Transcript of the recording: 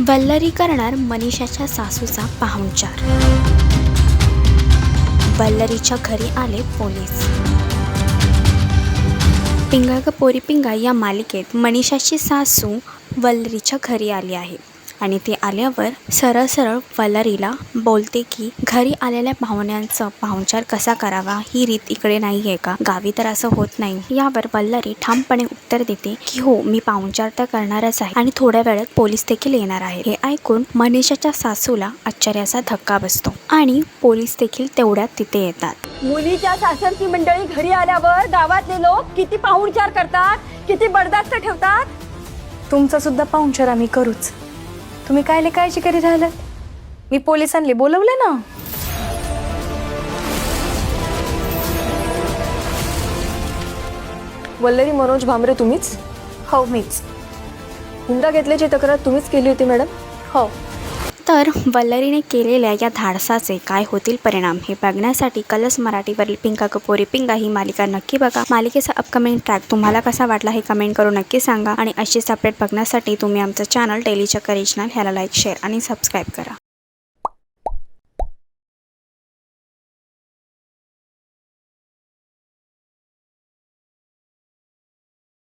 वल्लरी करणार मनीषाच्या सासूचा पाहुणचार. वल्लरीच्या घरी आले पोलीस. पिंगा ग पोरी पिंगा या मालिकेत मनीषाची सासू वल्लरीच्या घरी आली आहे. आणि ती आल्यावर सरळ सरळ वल्लरीला बोलते की घरी आलेल्या पाहुण्यांचं पाहुणचार कसा करावा? ही रीत इकडे नाही आहे का? गावी तर असं होत नाही. यावर वल्लरी ठामपणे उत्तर देते की हो मी पाहुणचार तर करणारच आहे आणि थोड्या वेळात पोलीस देखील येणार आहेत. हे ऐकून मनीषाच्या सासूला आश्चर्याचा धक्का बसतो आणि पोलीस देखील तेवढ्यात तिथे येतात. मुलीच्या सासरची मंडळी घरी आल्यावर गावातले लोक किती पाहुणचार करतात किती बडदास्त ठेवतात? तुमचा सुद्धा पाहुणचार आम्ही करूच. तुम्ही कायले काळजी करीत राहिलात मी पोलिसांनी बोलवलं ना. वल्लरी मनोज भांबरे तुम्हीच? हो मीच. हुंडा घेतल्याची तक्रार तुम्हीच केली होती मॅडम? हो. तर वल्लरीने केलेल्या या धाडसाचे काय होतील परिणाम हे बघण्यासाठी कलस मराठीवरील पिंका कपोरी पिंगा ही मालिका नक्की बघा. मालिकेचा अपकमिंग ट्रॅक तुम्हाला कसा वाटला हे कमेंट करून नक्की सांगा आणि अशीच अपडेट बघण्यासाठी तुम्ही आमचं चॅनल डेली चक्कर रिजनल ह्याला लाईक शेअर आणि सबस्क्राईब करा.